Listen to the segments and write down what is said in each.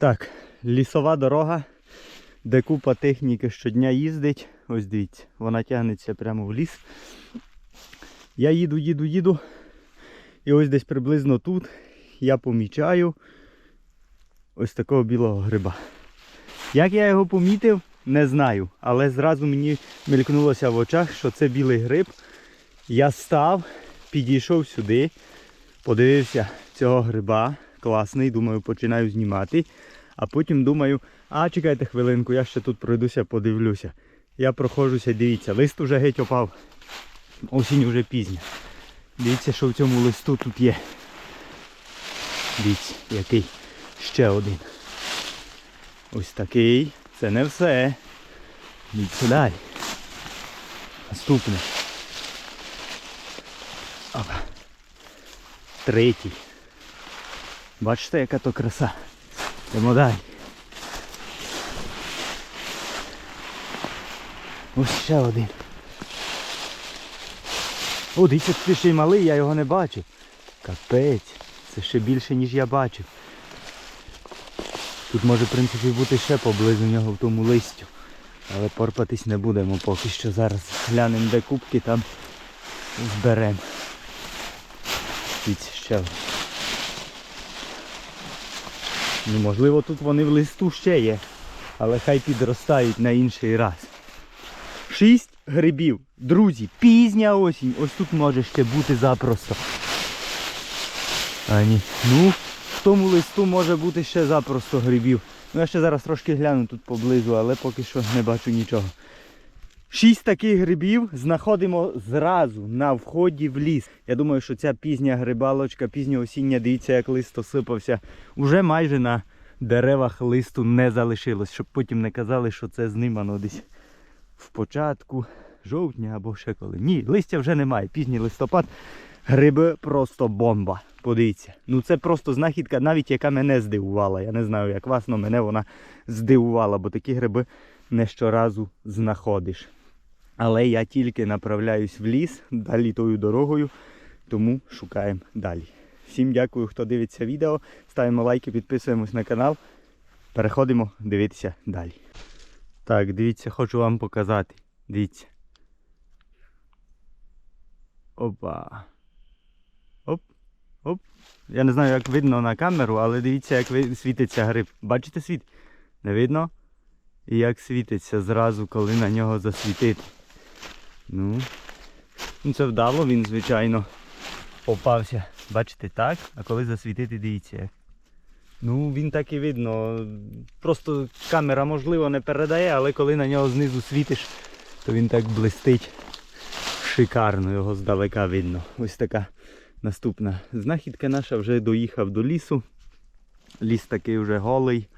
Так, лісова дорога, де купа техніки щодня їздить. Ось дивіться, вона тягнеться прямо в ліс. Я їду, їду, їду. І ось десь приблизно тут я помічаю ось такого білого гриба. Як я його помітив, не знаю. Але зразу мені мелькнулося в очах, що це білий гриб. Я став, підійшов сюди, подивився цього гриба. Класний, думаю, починаю знімати. А потім думаю, а чекайте хвилинку, я ще тут пройдуся, подивлюся. Я проходжуся, дивіться, лист уже геть опав. Осінь уже пізня. Дивіться, що в цьому листу тут є. Дивіться, який ще один. Ось такий. Це не все. Дивіться далі. Наступний. Третій. Бачите, яка то краса. Йдемо далі. Ось ще один. О, дивіться, ти ще й малий, я його не бачив. Капець, це ще більше, ніж я бачив. Тут може, в принципі, бути ще поблизу нього в тому листю. Але порпатись не будемо поки що. Зараз глянемо, де кубки, там зберемо. Дивіться, ще. один. Ну, можливо, тут вони в листу ще є. Але хай підростають на інший раз. Шість грибів. Друзі, пізня осінь. Ось тут може ще бути запросто. А ні. Ну, в тому листу може бути ще запросто грибів. Ну я ще зараз трошки гляну тут поблизу, але поки що не бачу нічого. Шість таких грибів знаходимо зразу на вході в ліс. Я думаю, що ця пізня грибалочка, пізня осіння, дивіться, як лист осипався. Уже майже на деревах листу не залишилось, щоб потім не казали, що це знімано десь в початку жовтня або ще коли. Ні, листя вже немає. Пізній листопад. Гриби просто бомба. Подивіться. Ну це просто знахідка, навіть яка мене здивувала. Я не знаю, як вас, але мене вона здивувала, бо такі гриби не щоразу знаходиш. Але я тільки направляюсь в ліс, далі тою дорогою, тому шукаємо далі. Всім дякую, хто дивиться відео. Ставимо лайки, підписуємось на канал. Переходимо дивитися далі. Так, дивіться, хочу вам показати. Дивіться. Опа. Оп, оп. Я не знаю, як видно на камеру, але дивіться, як світиться гриб. Бачите світ? Не видно? І як світиться зразу, коли на нього засвітити. Ну, ну це вдало, він, звичайно, попався. Бачите, так? А коли засвітити, дивіться. Ну, він так і видно. Просто камера, можливо, не передає, але коли на нього знизу світиш, то він так блистить. Шикарно його здалека видно. Ось така наступна знахідка наша вже доїхав до лісу. Ліс такий вже голий.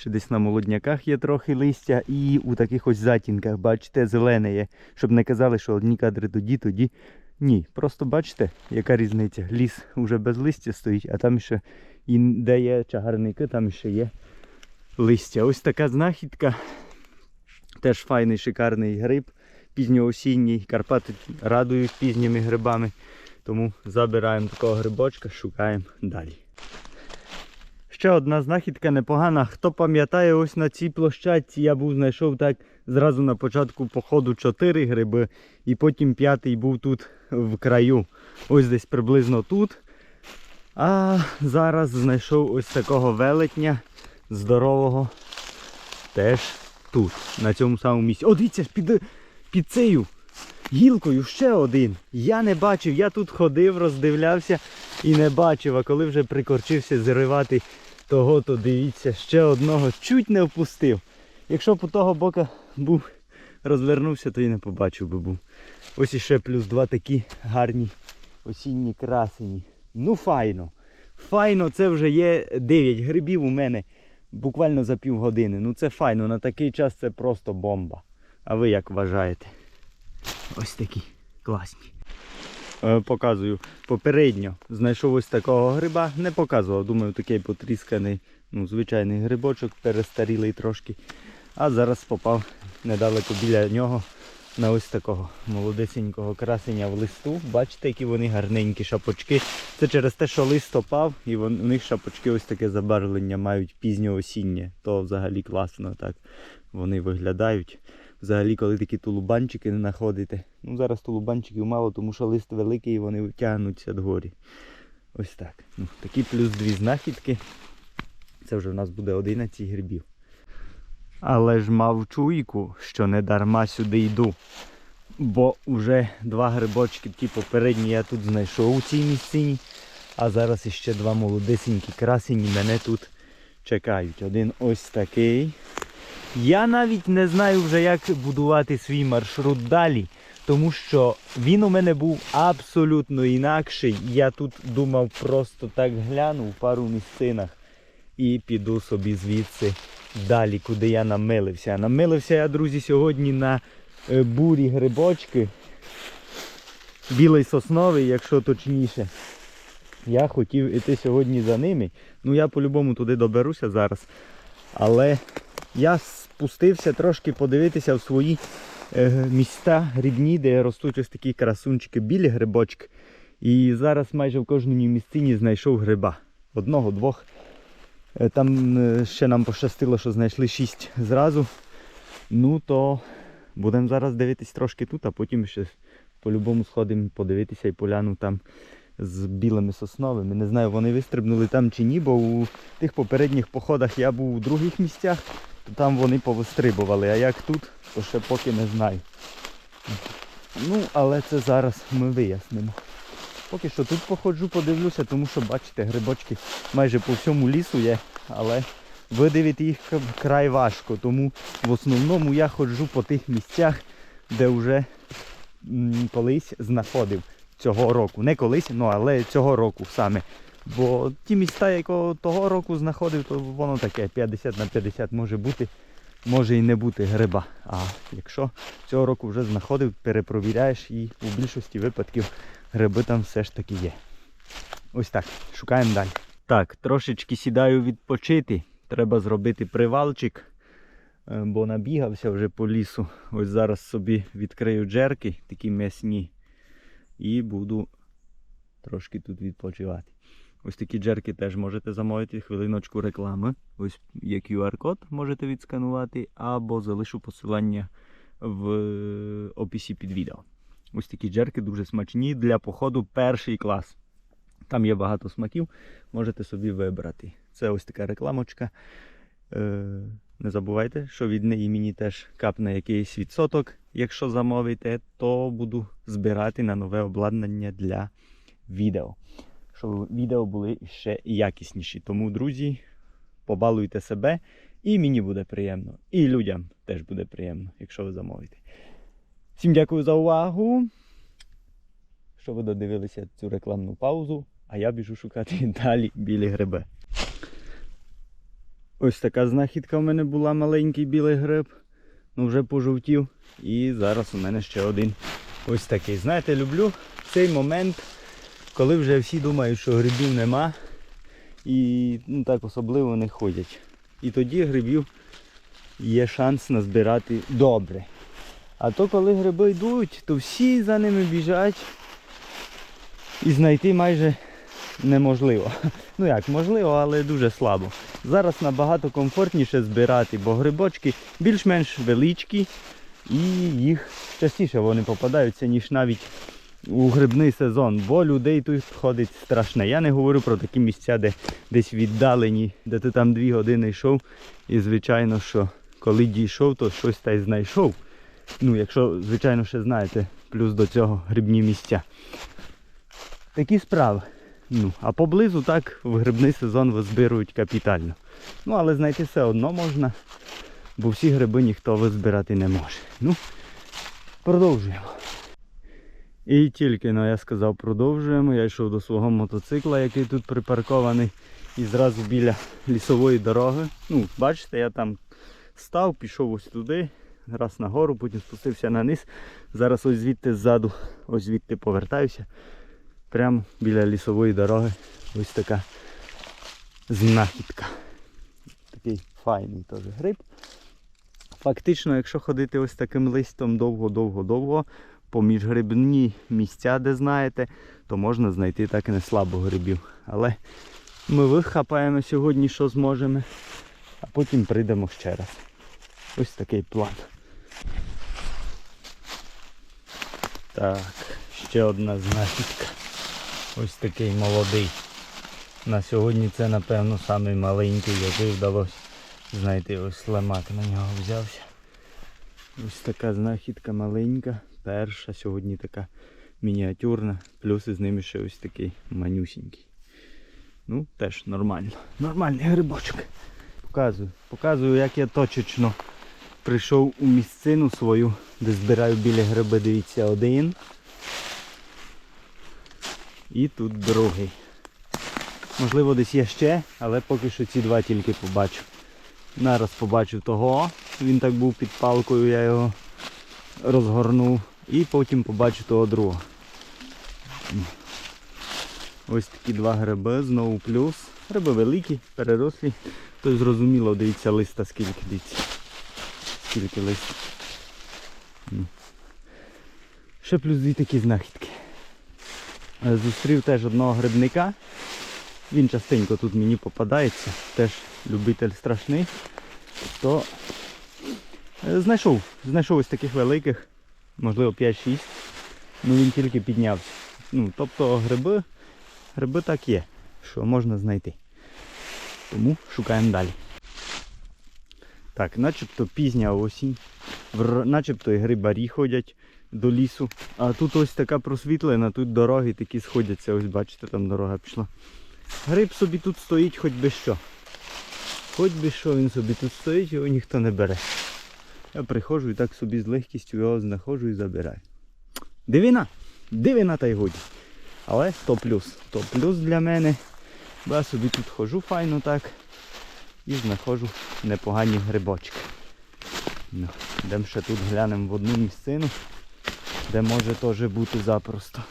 Ще десь на молодняках є трохи листя і у таких ось затінках, бачите, зелене є. Щоб не казали, що одні кадри тоді, тоді. Ні. Просто бачите, яка різниця. Ліс вже без листя стоїть, а там ще і де є чагарники, там ще є листя. Ось така знахідка. Теж файний шикарний гриб. Пізньоосінній. Карпати радують пізніми грибами. Тому забираємо такого грибочка, шукаємо далі. Ще одна знахідка непогана. Хто пам'ятає, ось на цій площадці я був знайшов так зразу на початку походу 4 гриби, і потім п'ятий був тут в краю. Ось десь приблизно тут. А зараз знайшов ось такого велетня здорового. Теж тут, на цьому самому місці. О, дивіться, під, під цією гілкою ще один. Я не бачив, я тут ходив, роздивлявся і не бачив, а коли вже прикорчився зривати того, то дивіться, ще одного чуть не впустив. Якщо у того бока був, розвернувся, то і не побачив би був. Ось іще плюс два такі гарні осінні красені. Ну файно. Файно, це вже є 9 грибів у мене буквально за півгодини. Ну це файно, на такий час це просто бомба. А ви як вважаєте? Ось такі класні. Е, Показую. Попередньо знайшов ось такого гриба. Не показував, думаю, такий потрісканий, ну, звичайний грибочок, перестарілий трошки. А зараз попав недалеко біля нього на ось такого молодесенького красення в листу. Бачите, які вони гарненькі шапочки. Це через те, що лист опав, і у них шапочки ось таке забарвлення мають пізньоосіннє. То взагалі класно так вони виглядають. Взагалі, коли такі тулубанчики не знаходите. Ну зараз тулубанчиків мало, тому що лист великий і вони тягнуться догорі. Ось так. Ну, такі плюс дві знахідки. Це вже в нас буде 11 грибів. Але ж мав чуйку, що не дарма сюди йду. Бо вже два грибочки, ті попередні я тут знайшов у цій місцині. А зараз іще два молодесенькі красені мене тут чекають. Один ось такий. Я навіть не знаю вже, як будувати свій маршрут далі, тому що він у мене був абсолютно інакший. Я тут думав, просто так гляну в пару місцинах і піду собі звідси далі, куди я намилився. Намилився я, друзі, сьогодні на е, бурі грибочки. Білий сосновий, якщо точніше. Я хотів іти сьогодні за ними. Ну я по-любому туди доберуся зараз. Але я спустився трошки подивитися в свої е, міста грибні, де ростуть ось такі красунчики, білі грибочки. І зараз майже в кожній місцині знайшов гриба. Одного, двох. Е, Там е, ще нам пощастило, що знайшли шість зразу. Ну то будемо зараз дивитись трошки тут, а потім ще по-любому сходимо подивитися і поляну там з білими сосновими. Не знаю, вони вистрибнули там чи ні, бо у тих попередніх походах я був у других місцях, то там вони повистрибували. А як тут, то ще поки не знаю. Ну, але це зараз ми вияснимо. Поки що тут походжу, подивлюся, тому що бачите, грибочки майже по всьому лісу є, але видивити їх край важко. Тому в основному я ходжу по тих місцях, де вже колись знаходив цього року. Не колись, ну але цього року саме. Бо ті міста, якого того року знаходив, то воно таке 50 на 50 може бути, може і не бути гриба. А якщо цього року вже знаходив, перепровіряєш і у більшості випадків гриби там все ж таки є. Ось так, шукаємо далі. Так, трошечки сідаю відпочити. Треба зробити привалчик, е, бо набігався вже по лісу. Ось зараз собі відкрию джерки, такі м'ясні, і буду трошки тут відпочивати. Ось такі джерки теж можете замовити хвилиночку реклами. Ось є QR-код, можете відсканувати, або залишу посилання в описі під відео. Ось такі джерки дуже смачні для походу перший клас. Там є багато смаків, можете собі вибрати. Це ось така рекламочка. Е, не забувайте, що від неї мені теж капне якийсь відсоток. Якщо замовите, то буду збирати на нове обладнання для відео. Щоб відео були ще якісніші. Тому, друзі, побалуйте себе, і мені буде приємно, і людям теж буде приємно, якщо ви замовите. Всім дякую за увагу. Що ви додивилися цю рекламну паузу, а я біжу шукати далі білі гриби. Ось така знахідка в мене була маленький білий гриб. Ну вже пожовтів. І зараз у мене ще один ось такий. Знаєте, люблю цей момент, коли вже всі думають, що грибів нема. І ну, так особливо не ходять. І тоді грибів є шанс назбирати добре. А то коли гриби йдуть, то всі за ними біжать і знайти майже неможливо. Ну як, можливо, але дуже слабо. Зараз набагато комфортніше збирати, бо грибочки більш-менш величкі і їх частіше вони попадаються, ніж навіть у грибний сезон, бо людей тут ходить страшне. Я не говорю про такі місця, де десь віддалені, де ти там дві години йшов. І звичайно, що коли дійшов, то щось та й знайшов. Ну, якщо, звичайно, ще знаєте, плюс до цього грибні місця. Такі справи. Ну, а поблизу так в грибний сезон визбирують капітально. Ну, але знайти все одно можна, бо всі гриби ніхто визбирати не може. Ну, продовжуємо. І тільки ну, я сказав, продовжуємо. Я йшов до свого мотоцикла, який тут припаркований. І зразу біля лісової дороги. Ну, бачите, я там став, пішов ось туди, раз нагору, потім спустився на низ. Зараз ось звідти ззаду, ось звідти повертаюся. Прямо біля лісової дороги. Ось така знахідка. Такий файний теж гриб. фактично, якщо ходити ось таким листом довго-довго-довго, поміж грибні місця, де знаєте, то можна знайти так і не слабо грибів. Але ми вихапаємо сьогодні, що зможемо, а потім прийдемо ще раз. Ось такий план. Так, ще одна знахідка. Ось такий молодий. На сьогодні це, напевно, самий маленький, який вдалося знайти. Ось лемак на нього взявся. Ось така знахідка маленька. Перша сьогодні така мініатюрна. Плюс із ними ще ось такий манюсінький. Ну, теж нормально. Нормальний грибочок. Показую. Показую, як я точечно прийшов у місцину свою, де збираю біля гриби, дивіться, один. І тут другий. Можливо, десь є ще, але поки що ці два тільки побачу. Нараз побачив того, він так був під палкою, я його розгорнув. І потім побачу того другого. Ось такі два гриби, знову плюс. Гриби великі, перерослі. Тобто зрозуміло, дивіться листа скільки, дивіться. Скільки листів. Ще плюс дві такі знахідки. Е, Зустрів теж одного грибника. Він частенько тут мені попадається, теж любитель страшний. То е, знайшов, знайшов ось таких великих, можливо 5-6. Ну він тільки піднявся. Ну, тобто гриби, гриби так є, що можна знайти. Тому шукаємо далі. Так, начебто пізня осінь. Начебто і грибарі ходять до лісу. А тут ось така просвітлена, тут дороги такі сходяться. Ось бачите, там дорога пішла. Гриб собі тут стоїть хоч би що. Хоч би що він собі тут стоїть, його ніхто не бере. Я приходжу і так собі з легкістю його знаходжу і забираю. Дивина! Дивина та й годі. Але то плюс. То плюс для мене. Бо я собі тут ходжу файно так. І знаходжу непогані грибочки. Ну, йдемо ще тут глянемо в одну місцину, де може теж бути запросто.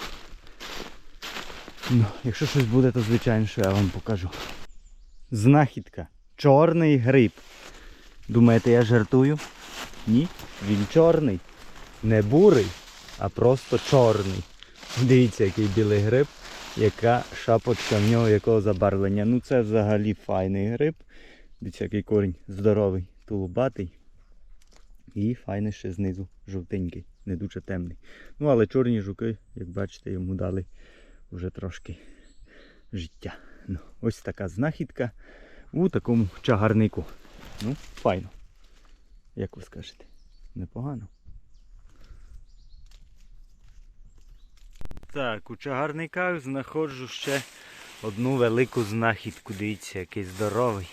Ну, якщо щось буде, то звичайно, що я вам покажу. Знахідка. Чорний гриб. Думаєте, я жартую? Ні, він чорний. Не бурий, а просто чорний. Дивіться, який білий гриб, яка шапочка в нього, якого забарвлення. Ну це взагалі файний гриб. Дивіться, який корінь здоровий, тулубатий. І файний ще знизу жовтенький, не дуже темний. Ну, але чорні жуки, як бачите, йому дали вже трошки життя. Ну, ось така знахідка у такому чагарнику. Ну, файно. Як ви скажете? Непогано. Так, у чагарниках знаходжу ще одну велику знахідку. Дивіться, який здоровий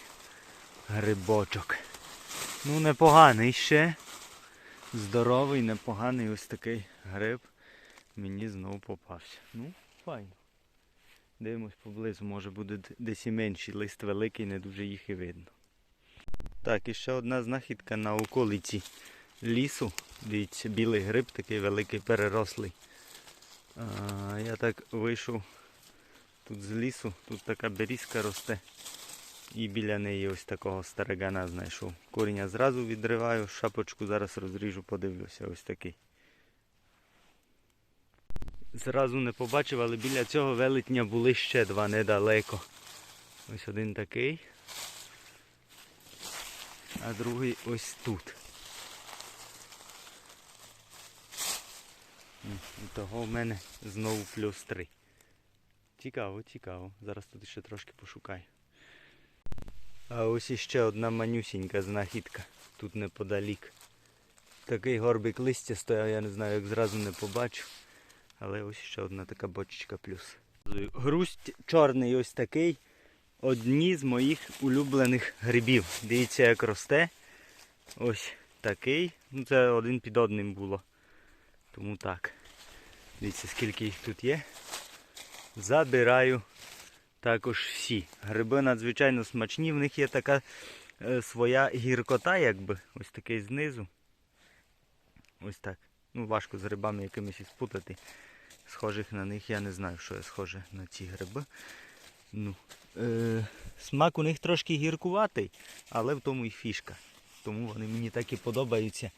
грибочок. Ну, непоганий ще. Здоровий, непоганий ось такий гриб. Мені знову попався. Ну, файно. Дивимось поблизу, може буде десь і менший лист великий, не дуже їх і видно. Так, і ще одна знахідка на околиці лісу. Дивіться, білий гриб такий великий перерослий. А, я так вийшов тут з лісу, тут така берізка росте. І біля неї ось такого старигана знайшов. Коріння зразу відриваю, шапочку зараз розріжу, подивлюся, ось такий. Зразу не побачив, але біля цього велетня були ще два недалеко. Ось один такий. А другий ось тут. І того в мене знову плюс три. Цікаво, цікаво. Зараз тут ще трошки пошукаю. А ось іще одна манюсінька знахідка. Тут неподалік. Такий горбик листя стояв, я не знаю, як зразу не побачив. Але ось ще одна така бочечка плюс. Грусть чорний ось такий. Одні з моїх улюблених грибів. Дивіться, як росте. Ось такий. Ну це один під одним було. Тому так. Дивіться, скільки їх тут є. Забираю також всі. Гриби надзвичайно смачні, в них є така е, своя гіркота, якби. Ось такий знизу. Ось так. Ну, важко з грибами якимись спутати. Схожих на них я не знаю, що я схоже на ці гриби. Ну, е, смак у них трошки гіркуватий, але в тому і фішка. тому вони мені так і подобаються.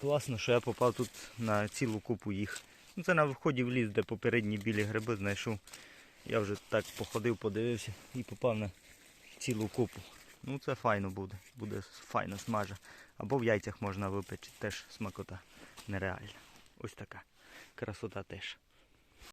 Класно, що я попав тут на цілу купу їх. Ну, це на вході в ліс, де попередні білі гриби знайшов. Я вже так походив, подивився і попав на цілу купу. Ну це файно буде. Буде файно смажа. Або в яйцях можна випечити, теж смакота нереальна. Ось така красота теж.